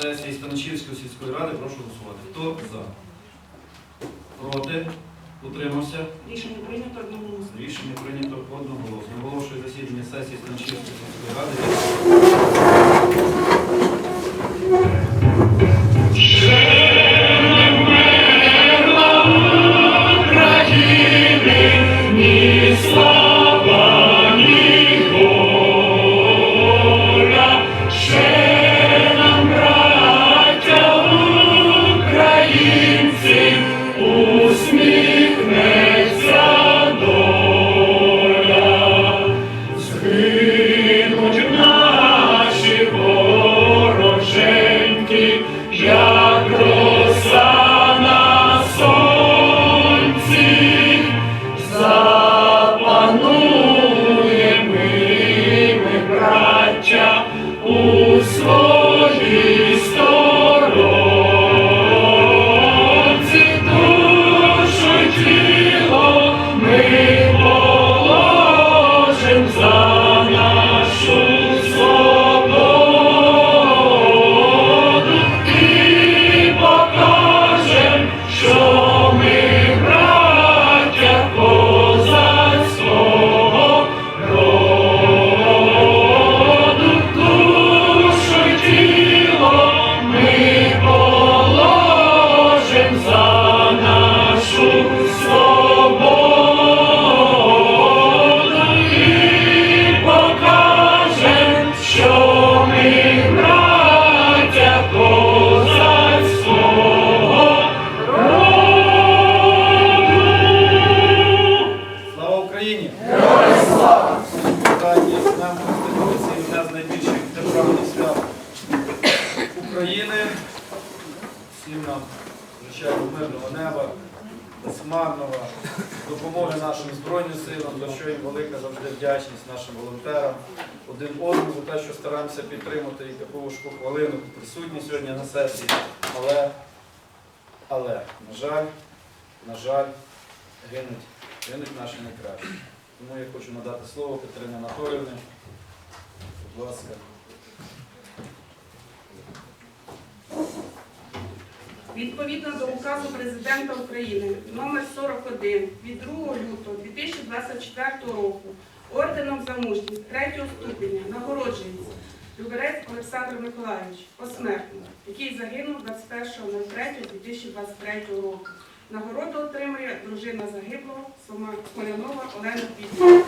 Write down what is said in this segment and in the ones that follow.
сесії Станичівської сільської ради. Прошу голосувати. Хто за? Проти? Утримався? Рішення прийнято одноголосно. Рішення прийнято одноголосно. Оголошую засідання сесії Станичівської сільської ради. Нашим Збройним силам, за що їм велика завжди вдячність нашим волонтерам, один одному за те, що стараємося підтримати і таку важку хвилину присутні сьогодні на сесії. Але, але, на жаль, на жаль, гинуть гинуть наші найкращі. Тому я хочу надати слово Катерині Анатоліївні. Будь ласка. Відповідно до указу Президента України номер 41 від 2 лютого 2024 року орденом за мужність 3 ступеня нагороджується Люберець Олександр Миколайович посмертно, який загинув 21.03.2023 року. Нагороду отримує дружина загиблого Смолянова Олена Пітівна.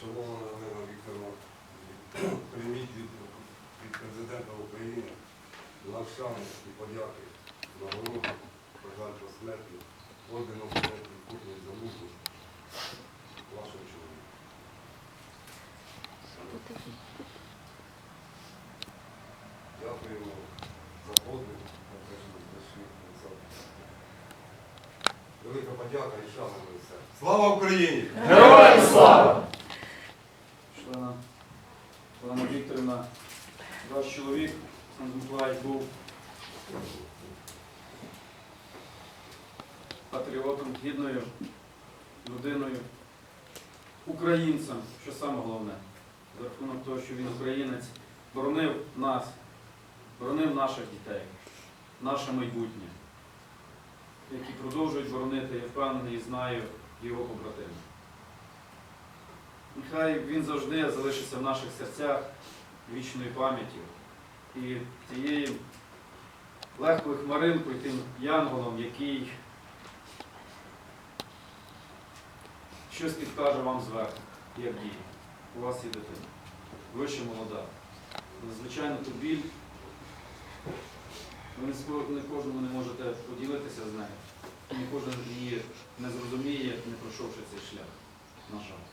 Шановна Олена Вікторовна, прийміть від, президента України наш шану і подяки нагороду, бажань посмертно, орденом смертної кутної замужу вашого чоловіка. Дякуємо за подвиг, за те, що ви прийшли на. Велика подяка і шана на все. Слава Україні! Члена Олена Вікторівна, ваш чоловік, Олександр Миколаївич, був патріотом, гідною людиною, українцем, що саме головне, за рахунок того, що він українець, боронив нас, боронив наших дітей, наше майбутнє, які продовжують боронити, я впевнений і знаю його побратими. Нехай він завжди залишиться в наших серцях вічною пам'яттю і тією легкою хмаринкою, тим янголом, який щось підкаже вам зверху, як діє. У вас є дитина. Ви ще молода. Звичайно, то біль. Ви не кожному не можете поділитися з нею. Ні кожен її не зрозуміє, не пройшовши цей шлях. На жаль.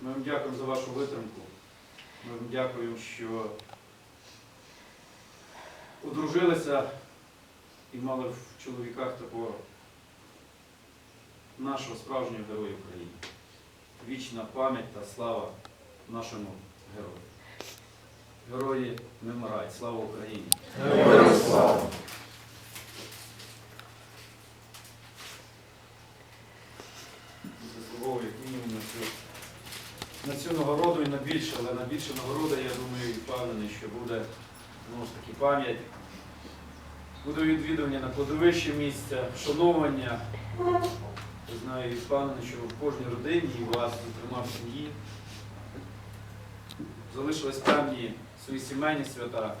Ми вам дякуємо за вашу витримку. Ми дякуємо, що одружилися і мали в чоловіках такого нашого справжнього героя України. Вічна пам'ять та слава нашому герою. Герої не мирають. Слава Україні! Заслуговує як мінімум на цю, на цю нагороду і на більше, але на більше нагорода, я думаю, і впевнений, що буде ж таки пам'ять. Буде відвідування на кладовище місця, вшановування. Я знаю і впевнений, що в кожній родині і вас, зокрема в сім'ї, залишились певні свої сімейні свята,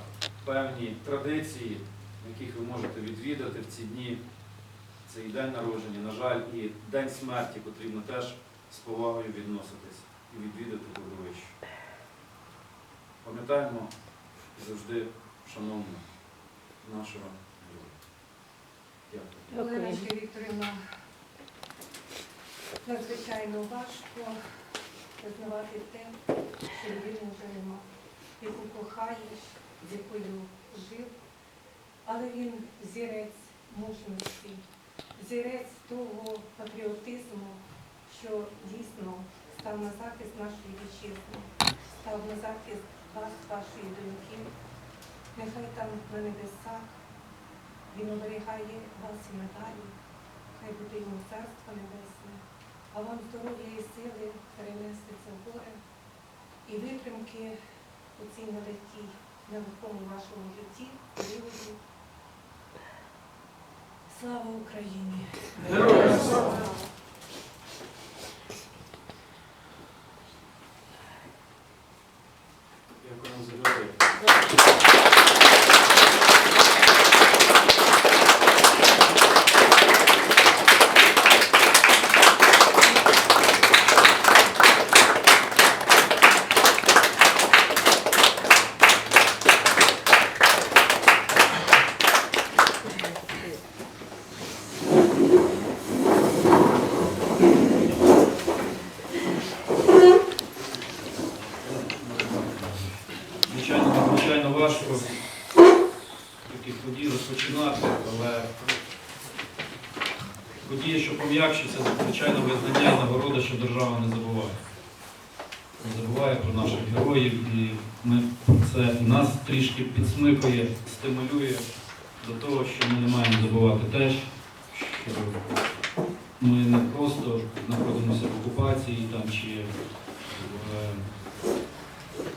певні традиції, яких ви можете відвідати в ці дні. Це і день народження, на жаль, і день смерті потрібно теж з повагою відноситись і відвідати кладовище. Пам'ятаємо завжди шановно нашого героя. Дякую. Оленочка Вікторівна, надзвичайно важко визнавати те, що людини вже нема, яку кохаєш, з якою жив, але він зірець мужності, зірець того патріотизму, що дійсно став на захист нашої вітчизни, став на захист вас, вашої доньки. Нехай там на небесах він оберігає вас і надалі, хай буде йому царство небесне, а вам здоров'я і сили перенести це горе і витримки у цій нелегкій, нелегкому вашому житті, періоді. Слава Україні! Героям слава! Дякуємо за героїв. Звичайно, надзвичайно важко такі події розпочинати, але події, що пом'якшиться, це, звичайно, визнання і нагорода, що держава не забуває. Не забуває про наших героїв і ми це нас трішки підсмикує, стимулює до того, що ми не маємо забувати те, що ми не просто знаходимося в окупації там, чи в е,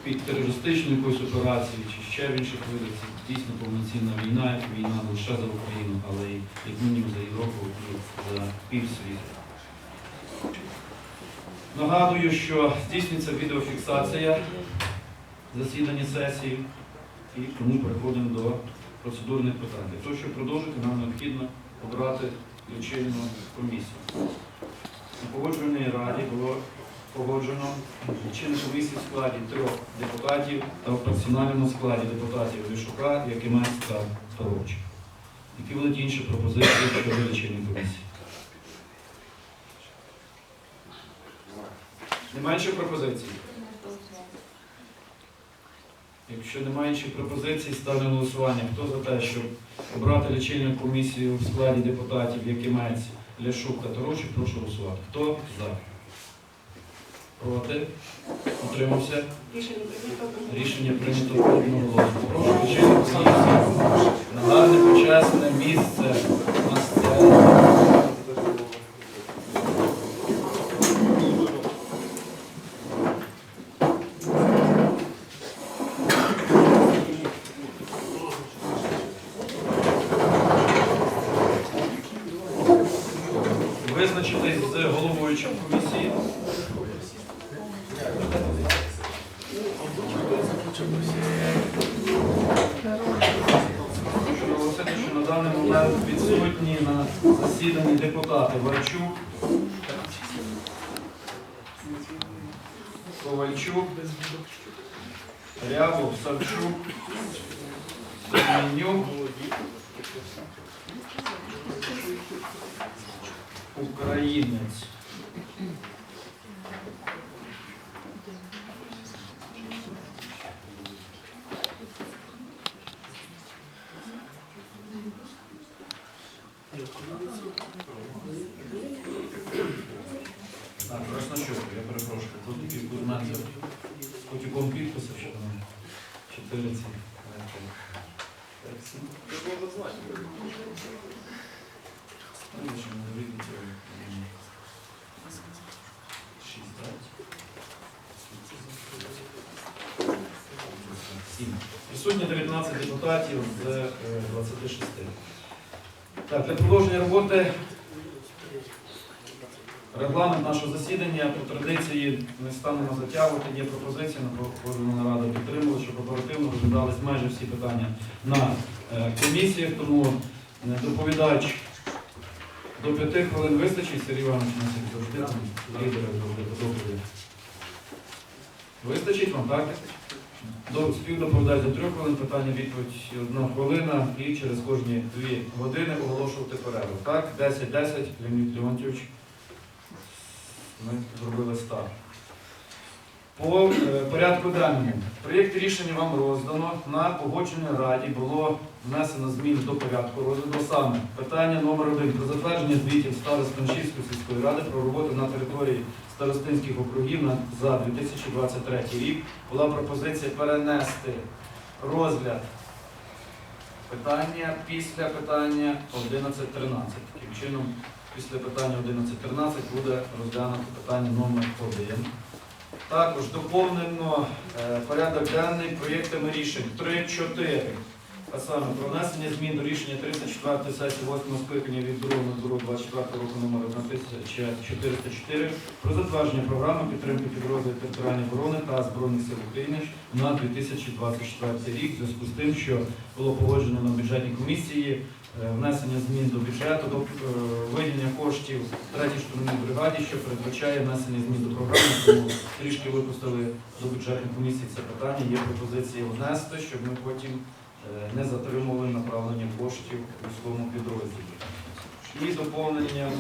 під терористичною якоюсь операцією чи ще в інших видах. Це дійсно повноцінна війна, війна не лише за Україну, але й як мінімум за Європу і за півсвіту. Нагадую, що здійснюється відеофіксація засідання сесії і тому переходимо до процедурних питань. Для того, щоб продовжити, нам необхідно обрати лічильну комісію. На погоджувальній раді було погоджено лічильну комісію в складі трьох депутатів та в персональному складі депутатів Вишука, Якимець та Торовчик. Які будуть інші пропозиції щодо лічильної комісії? Немає інших пропозицій? Якщо немає інших пропозицій, ставлю голосування. Хто за те, щоб обрати лічильну комісію в складі депутатів Якимець, Ляшук та Торовчик, прошу голосувати. Хто за? Проти? Утримався? Рішення прийнято. Одноголосно. Прошу комісію на гарне почесне місце на сцені. Визначитись з головуючим комісії. чогось. Наголосити, що на даний момент відсутні на засіданні депутати Варчук, Ковальчук, Рябов, Савчук, Семенюк, Українець. Присутні 19 депутатів з е, 26. Так, для продовження роботи регламент нашого засідання по традиції не станемо затягувати. Є пропозиція на нараду підтримали, щоб оперативно розглядались майже всі питання на е, комісіях. Тому е, доповідач до п'яти хвилин вистачить, Сергій Іванович, як завжди лідери доповіді. Вистачить вам, так? До співдоповідач до трьох хвилин, питання відповідь одна хвилина і через кожні дві години оголошувати перерву. Так, 10-10, Леонід Леонтьович. Ми зробили старт. По е, порядку денному. Проєкт рішення вам роздано. На погодженій раді було внесено зміни до порядку розгляду. Саме питання номер один про затвердження звітів старост Станчівської сільської ради про роботу на території старостинських округів за 2023 рік. Була пропозиція перенести розгляд питання після питання 11.13. Таким чином, після питання 11.13 буде розглянуто питання номер 1. Також доповнено е, порядок денний проєктами рішень 3-4. А саме про внесення змін до рішення 34 сесії 8 скликання від 2.02.24 року номер 1404 про затвердження програми підтримки підрозділів територіальної оборони та Збройних сил України на 2024 рік в зв'язку з тим, що було погоджено на бюджетній комісії внесення змін до бюджету, до е, виділення коштів третій штурмовій бригаді, що передбачає внесення змін до програми, тому трішки випустили до бюджетної комісії це питання. Є пропозиція внести, щоб ми потім е, не затримували направлення коштів у військовому підрозділі. І доповнення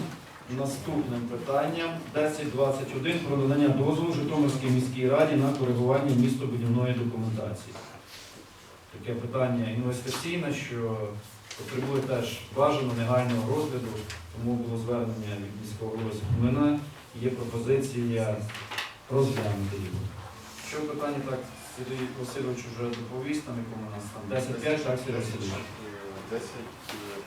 наступним питанням 1021 про надання дозволу Житомирській міській раді на коригування містобудівної документації. Таке питання інвестиційне, що потребує теж бажаного негайного розгляду, тому було звернення від міського голови Сухомлина, є пропозиція розглянути його. Що питання так Сергій Васильович вже доповість, там якому у нас там 10-5, так, Сергій Васильович? 10,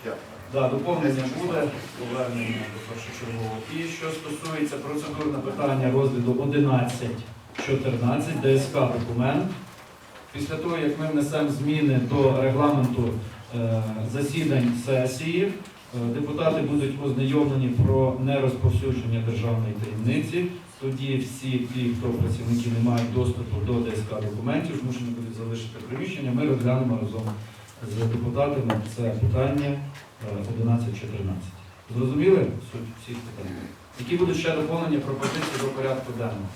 5. Да, доповнення буде, повернення до першочергового. І що стосується процедурне питання розгляду 11.14, ДСК документ. Після того, як ми внесемо зміни до регламенту засідань сесії, е, депутати будуть ознайомлені про нерозповсюдження державної таємниці. Тоді всі ті, хто працівники не мають доступу до ДСК документів, змушені будуть залишити приміщення. Ми розглянемо разом з депутатами це питання е, 11-14. Зрозуміли суть всіх питань? Які будуть ще доповнення пропозиції до порядку денного?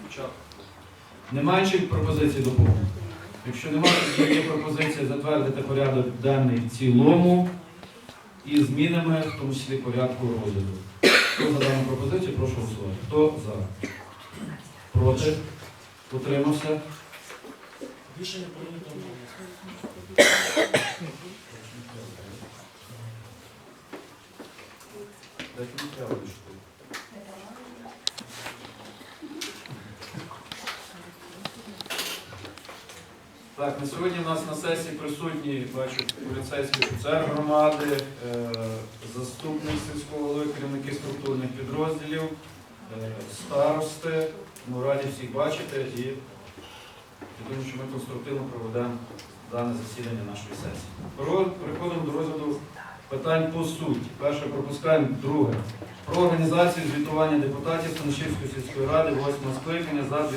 Спочатку. Немає чи пропозицій доповнення? Якщо немає, тоді є пропозиція затвердити порядок денний в цілому і змінами, в тому числі порядку розгляду. Хто за дану пропозицію, прошу голосувати. Хто за? Проти? Утримався? Рішення прийнято. Так, на сьогодні у нас на сесії присутні, бачу, поліцейський офіцер громади, е, заступник сільського голови, керівники структурних підрозділів, е, старости. Ми раді всіх бачити і я думаю, що ми конструктивно проведемо дане засідання нашої сесії. Переходимо до розгляду питань по суті. Перше пропускаємо, друге. Про організацію звітування депутатів Станишівської сільської ради 8 скликання за